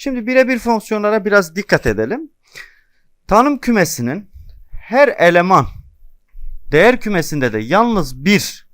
Şimdi birebir fonksiyonlara biraz dikkat edelim. Tanım kümesinin her eleman değer kümesinde de yalnız bir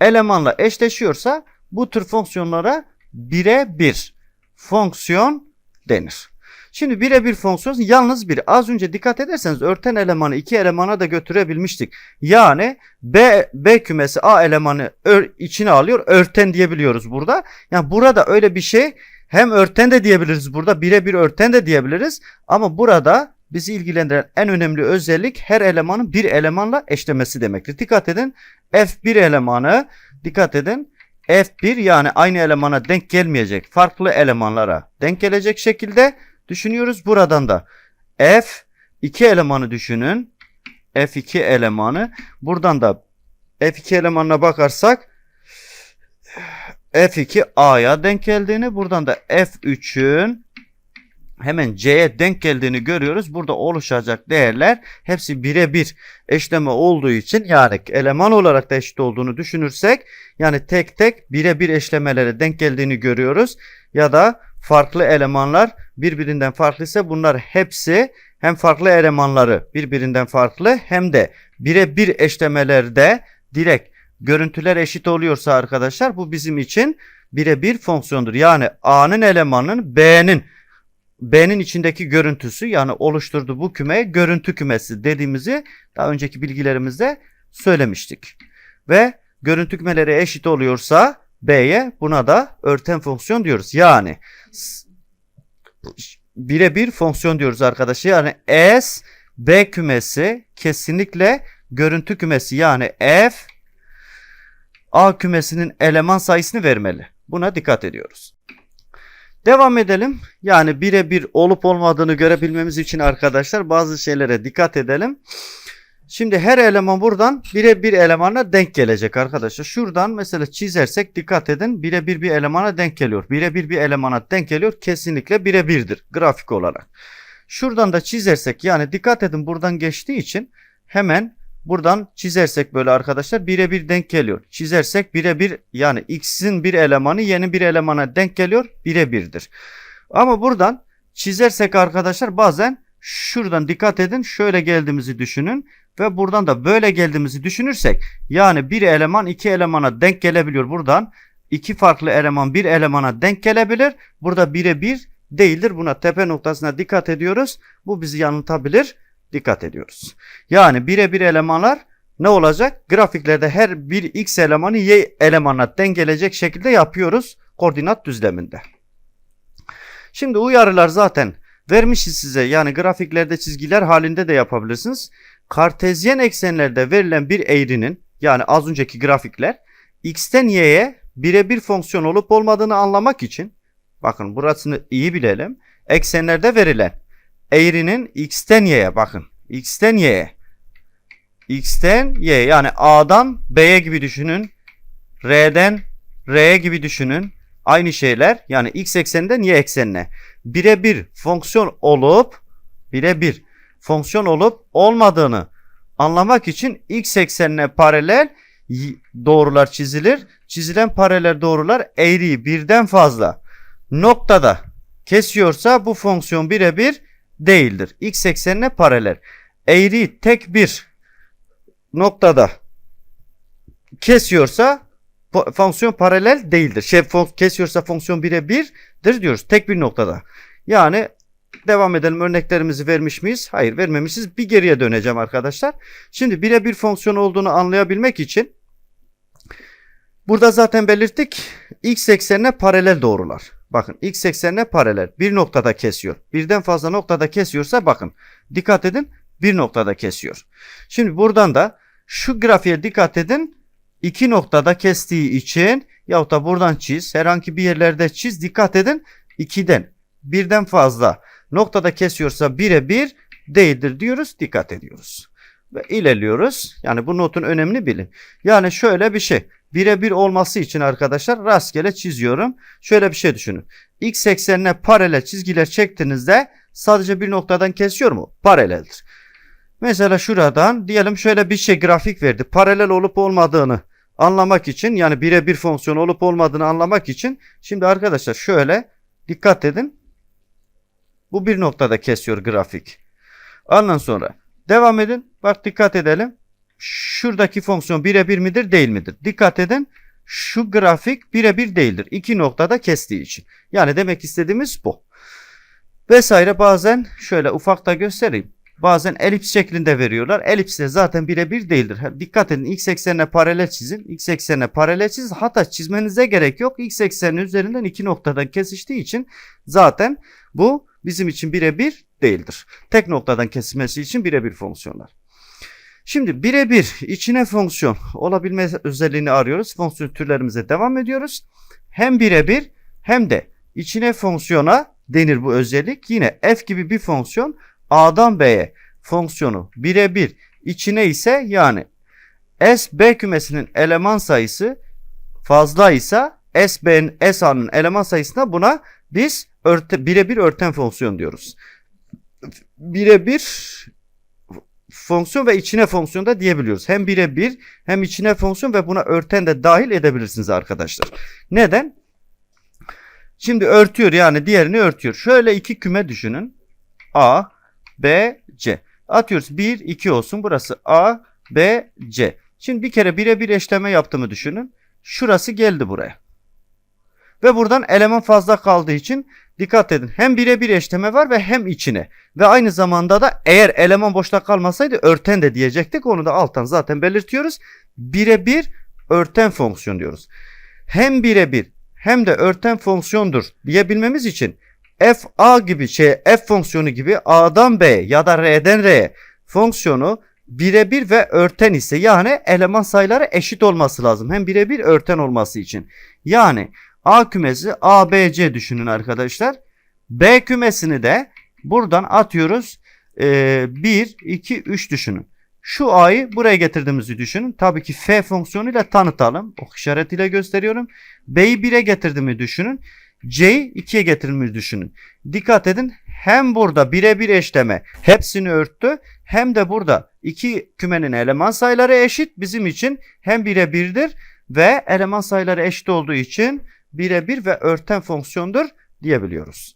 elemanla eşleşiyorsa bu tür fonksiyonlara birebir fonksiyon denir. Şimdi birebir fonksiyon yalnız bir. Az önce dikkat ederseniz örten elemanı iki elemana da götürebilmiştik. Yani B, B kümesi A elemanı ör, içine alıyor. Örten diyebiliyoruz burada. Yani burada öyle bir şey hem örten de diyebiliriz burada. Birebir örten de diyebiliriz. Ama burada bizi ilgilendiren en önemli özellik her elemanın bir elemanla eşlemesi demektir. Dikkat edin F1 elemanı dikkat edin F1 yani aynı elemana denk gelmeyecek farklı elemanlara denk gelecek şekilde düşünüyoruz. Buradan da F2 elemanı düşünün. F2 elemanı. Buradan da F2 elemanına bakarsak F2 A'ya denk geldiğini buradan da F3'ün hemen C'ye denk geldiğini görüyoruz. Burada oluşacak değerler hepsi birebir eşleme olduğu için yani eleman olarak da eşit olduğunu düşünürsek yani tek tek birebir eşlemelere denk geldiğini görüyoruz. Ya da farklı elemanlar birbirinden farklıysa bunlar hepsi hem farklı elemanları birbirinden farklı hem de birebir eşlemelerde direkt görüntüler eşit oluyorsa arkadaşlar bu bizim için birebir fonksiyondur. Yani A'nın elemanının B'nin B'nin içindeki görüntüsü yani oluşturduğu bu küme görüntü kümesi dediğimizi daha önceki bilgilerimizde söylemiştik. Ve görüntü kümeleri eşit oluyorsa B'ye buna da örten fonksiyon diyoruz. Yani birebir fonksiyon diyoruz arkadaşlar. Yani S B kümesi kesinlikle görüntü kümesi yani F A kümesinin eleman sayısını vermeli. Buna dikkat ediyoruz. Devam edelim. Yani birebir olup olmadığını görebilmemiz için arkadaşlar bazı şeylere dikkat edelim. Şimdi her eleman buradan birebir elemana denk gelecek arkadaşlar. Şuradan mesela çizersek dikkat edin birebir bir elemana denk geliyor. Birebir bir elemana denk geliyor. Kesinlikle birebirdir grafik olarak. Şuradan da çizersek yani dikkat edin buradan geçtiği için hemen buradan çizersek böyle arkadaşlar birebir denk geliyor. Çizersek birebir yani x'in bir elemanı yeni bir elemana denk geliyor birebirdir. Ama buradan çizersek arkadaşlar bazen şuradan dikkat edin şöyle geldiğimizi düşünün ve buradan da böyle geldiğimizi düşünürsek yani bir eleman iki elemana denk gelebiliyor. Buradan iki farklı eleman bir elemana denk gelebilir. Burada birebir değildir. Buna tepe noktasına dikkat ediyoruz. Bu bizi yanıltabilir dikkat ediyoruz. Yani birebir elemanlar ne olacak? Grafiklerde her bir x elemanı y elemana denk gelecek şekilde yapıyoruz koordinat düzleminde. Şimdi uyarılar zaten vermişiz size. Yani grafiklerde çizgiler halinde de yapabilirsiniz. Kartezyen eksenlerde verilen bir eğrinin yani az önceki grafikler x'ten y'ye birebir fonksiyon olup olmadığını anlamak için bakın burasını iyi bilelim. Eksenlerde verilen eğrinin x'ten y'ye bakın. x'ten y'ye x'ten y yani a'dan b'ye gibi düşünün. r'den r'ye gibi düşünün. Aynı şeyler yani x ekseninden y eksenine birebir fonksiyon olup birebir fonksiyon olup olmadığını anlamak için x eksenine paralel doğrular çizilir. Çizilen paralel doğrular eğriyi birden fazla noktada kesiyorsa bu fonksiyon birebir değildir. X eksenine paralel. Eğri tek bir noktada kesiyorsa fonksiyon paralel değildir. Şey kesiyorsa fonksiyon birebirdir diyoruz. Tek bir noktada. Yani Devam edelim. Örneklerimizi vermiş miyiz? Hayır vermemişiz. Bir geriye döneceğim arkadaşlar. Şimdi birebir fonksiyon olduğunu anlayabilmek için burada zaten belirttik. X eksenine paralel doğrular. Bakın x eksenine paralel. Bir noktada kesiyor. Birden fazla noktada kesiyorsa bakın. Dikkat edin. Bir noktada kesiyor. Şimdi buradan da şu grafiğe dikkat edin. İki noktada kestiği için yahut da buradan çiz. Herhangi bir yerlerde çiz. Dikkat edin. 2'den birden fazla noktada kesiyorsa birebir değildir diyoruz. Dikkat ediyoruz. Ve ilerliyoruz. Yani bu notun önemini bilin. Yani şöyle bir şey. Birebir olması için arkadaşlar rastgele çiziyorum. Şöyle bir şey düşünün. X eksenine paralel çizgiler çektiğinizde sadece bir noktadan kesiyor mu? Paraleldir. Mesela şuradan diyelim şöyle bir şey grafik verdi. Paralel olup olmadığını anlamak için yani birebir fonksiyon olup olmadığını anlamak için şimdi arkadaşlar şöyle dikkat edin. Bu bir noktada kesiyor grafik. Ondan sonra devam edin. Bak dikkat edelim. Şuradaki fonksiyon birebir midir değil midir? Dikkat edin. Şu grafik birebir değildir. İki noktada kestiği için. Yani demek istediğimiz bu. Vesaire bazen şöyle ufak da göstereyim. Bazen elips şeklinde veriyorlar. Elips de zaten birebir değildir. Dikkat edin x eksenine paralel çizin. X eksenine paralel çizin. Hatta çizmenize gerek yok. X eksenin üzerinden iki noktadan kesiştiği için zaten bu bizim için birebir değildir. Tek noktadan kesilmesi için birebir fonksiyonlar. Şimdi birebir içine fonksiyon olabilme özelliğini arıyoruz. Fonksiyon türlerimize devam ediyoruz. Hem birebir hem de içine fonksiyona denir bu özellik. Yine f gibi bir fonksiyon A'dan B'ye fonksiyonu birebir içine ise yani S B kümesinin eleman sayısı fazla ise S B'nin S A'nın eleman sayısına buna biz örte, birebir örten fonksiyon diyoruz. Birebir fonksiyon ve içine fonksiyon da diyebiliyoruz. Hem birebir hem içine fonksiyon ve buna örten de dahil edebilirsiniz arkadaşlar. Neden? Şimdi örtüyor yani diğerini örtüyor. Şöyle iki küme düşünün. A, B, C. Atıyoruz 1, 2 olsun. Burası A, B, C. Şimdi bir kere birebir eşleme yaptığımı düşünün. Şurası geldi buraya. Ve buradan eleman fazla kaldığı için dikkat edin. Hem birebir eşleme var ve hem içine. Ve aynı zamanda da eğer eleman boşta kalmasaydı örten de diyecektik. Onu da alttan zaten belirtiyoruz. Birebir örten fonksiyon diyoruz. Hem birebir hem de örten fonksiyondur diyebilmemiz için f a gibi şey f fonksiyonu gibi a'dan b ya da r'den r'ye fonksiyonu birebir ve örten ise yani eleman sayıları eşit olması lazım. Hem birebir örten olması için. Yani A kümesi A, B, C düşünün arkadaşlar. B kümesini de buradan atıyoruz. Ee, 1, 2, 3 düşünün. Şu A'yı buraya getirdiğimizi düşünün. Tabii ki F fonksiyonuyla tanıtalım. Ok işaretiyle gösteriyorum. B'yi 1'e getirdiğimi düşünün. C'yi 2'ye getirdiğimi düşünün. Dikkat edin. Hem burada birebir eşleme hepsini örttü. Hem de burada iki kümenin eleman sayıları eşit. Bizim için hem birebirdir ve eleman sayıları eşit olduğu için birebir ve örten fonksiyondur diyebiliyoruz.